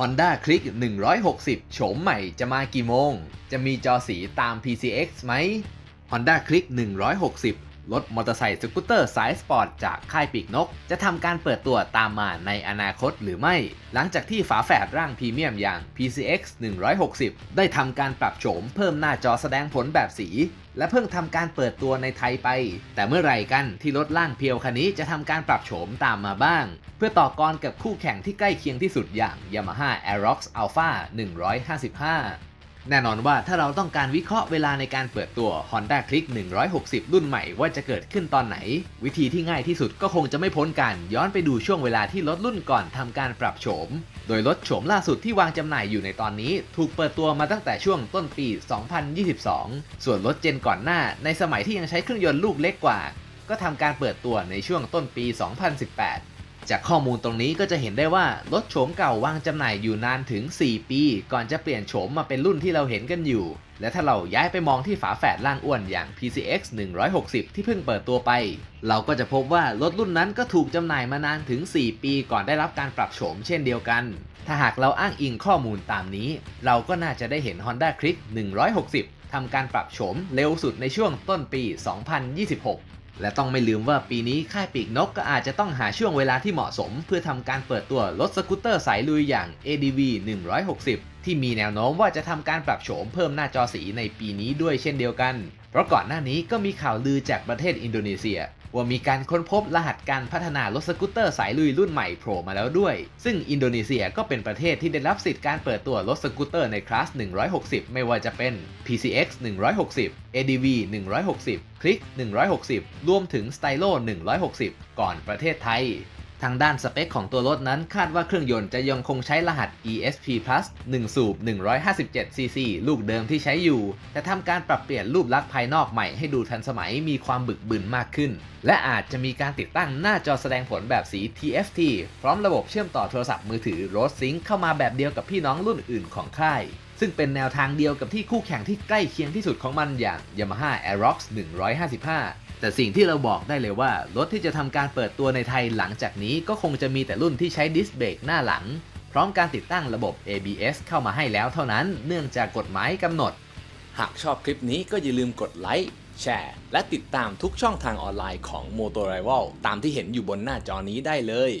Honda Click 160 โฉมใหม่จะมากี่โมง จะมีจอสีตาม PCX ไหม Honda Click 160 รถมอเตอร์ไซค์สกูตเตอร์สายสปอร์ตจากค่ายปีกนก จะทำการเปิดตัวตามมาในอนาคตหรือไม่ หลังจากที่ฝาแฝดร่างพรีเมียมอย่าง PCX 160 ได้ทำการปรับโฉมเพิ่มหน้าจอแสดงผลแบบสี และเพิ่งทำการเปิดตัวในไทยไป แต่เมื่อไหร่กันที่รถล่างเพียวคันนี้จะทำการปรับโฉมตามมาบ้าง เพื่อต่อกรกับคู่แข่งที่ใกล้เคียงที่สุดอย่าง Yamaha Aerox Alpha 155 แน่นอนว่าถ้าเราต้องการวิเคราะห์เวลาในการเปิดตัว Honda Click 160 รุ่นใหม่ว่าจะเกิดขึ้นตอนไหน วิธีที่ง่ายที่สุดก็คงจะไม่พ้นการย้อนไปดูช่วงเวลาที่รถรุ่นก่อนทำการปรับโฉม โดยรถโฉมล่าสุดที่วางจำหน่ายอยู่ในตอนนี้ ถูกเปิดตัวมาตั้งแต่ช่วงต้นปี 2022 ส่วนรถเจนก่อนหน้า ในสมัยที่ยังใช้เครื่องยนต์ลูกเล็กกว่า ก็ทำการเปิดตัวในช่วงต้นปี 2018 จากข้อมูลตรงนี้ก็จะเห็นได้ว่ารถโฉมเก่าวางจำหน่ายอยู่นานถึง 4 ปี ก่อนจะเปลี่ยนโฉมมาเป็นรุ่นที่เราเห็นกันอยู่ และถ้าเราย้ายไปมองที่ฝาแฝดล่างอ้วนอย่าง PCX 160 ที่เพิ่งเปิดตัวไป เราก็จะพบว่ารถรุ่นนั้นก็ถูกจำหน่ายมานานถึง 4 ปี ก่อนได้รับการปรับโฉมเช่นเดียวกัน ถ้าหากเราอ้างอิงข้อมูลตามนี้ เราก็น่าจะได้เห็น Honda Click 160ทำการปรับโฉมเร็วสุดในช่วงต้นปี 2026 และต้องไม่ลืมว่าปีนี้ค่ายปีกนกก็อาจจะต้องหาช่วงเวลาที่เหมาะสม เพื่อทำการเปิดตัวรถสกูตเตอร์สายลุยอย่าง ADV 160 ที่มีแนวโน้มว่าจะทำการปรับโฉมเพิ่มหน้าจอสีในปีนี้ด้วยเช่นเดียวกัน เพราะก่อนหน้านี้ก็มีข่าวลือจากประเทศอินโดนีเซีย ว่ามีการค้นพบรหัสการพัฒนารถสกูตเตอร์สายลุยรุ่นใหม่โผล่มาแล้วด้วย ซึ่งอินโดนีเซียก็เป็นประเทศที่ได้รับสิทธิ์การเปิดตัวรถสกูตเตอร์ในคลาส 160 ไม่ว่าจะเป็น PCX 160 ADV 160 Click 160 รวมถึง Stylo 160 ก่อนประเทศไทย ทางด้านสเปคของตัวรถนั้นคาดว่าเครื่องยนต์จะยังคงใช้รหัส ESP Plus 1 สูบ 157cc ลูกเดิมที่ใช้อยู่ แต่ทำการปรับเปลี่ยนรูปลักษณ์ภายนอกใหม่ให้ดูทันสมัยมีความบึกบึนมากขึ้น และอาจจะมีการติดตั้งหน้าจอแสดงผลแบบสี TFT พร้อมระบบเชื่อมต่อโทรศัพท์มือถือ Road Sync เข้ามาแบบเดียวกับพี่น้องรุ่นอื่นของค่ายซึ่งเป็นแนวทางเดียวกับที่คู่แข่งที่ใกล้เคียงที่สุดของมันอย่าง Yamaha Aerox 155 แต่สิ่งที่เราบอกได้เลยว่า รถที่จะทำการเปิดตัวในไทยหลังจากนี้ก็คงจะมีแต่รุ่นที่ใช้ดิสเบรกหน้าหลัง พร้อมการติดตั้งระบบ ABS เข้ามาให้แล้วเท่านั้นเนื่องจากกฎหมายกำหนด หากชอบคลิปนี้ก็อย่าลืมกดไลค์แชร์ และติดตามทุกช่องทางออนไลน์ของ m o t o r i v a l ตามที่เห็นอยู่บนหน้าจอนี้ได้เลย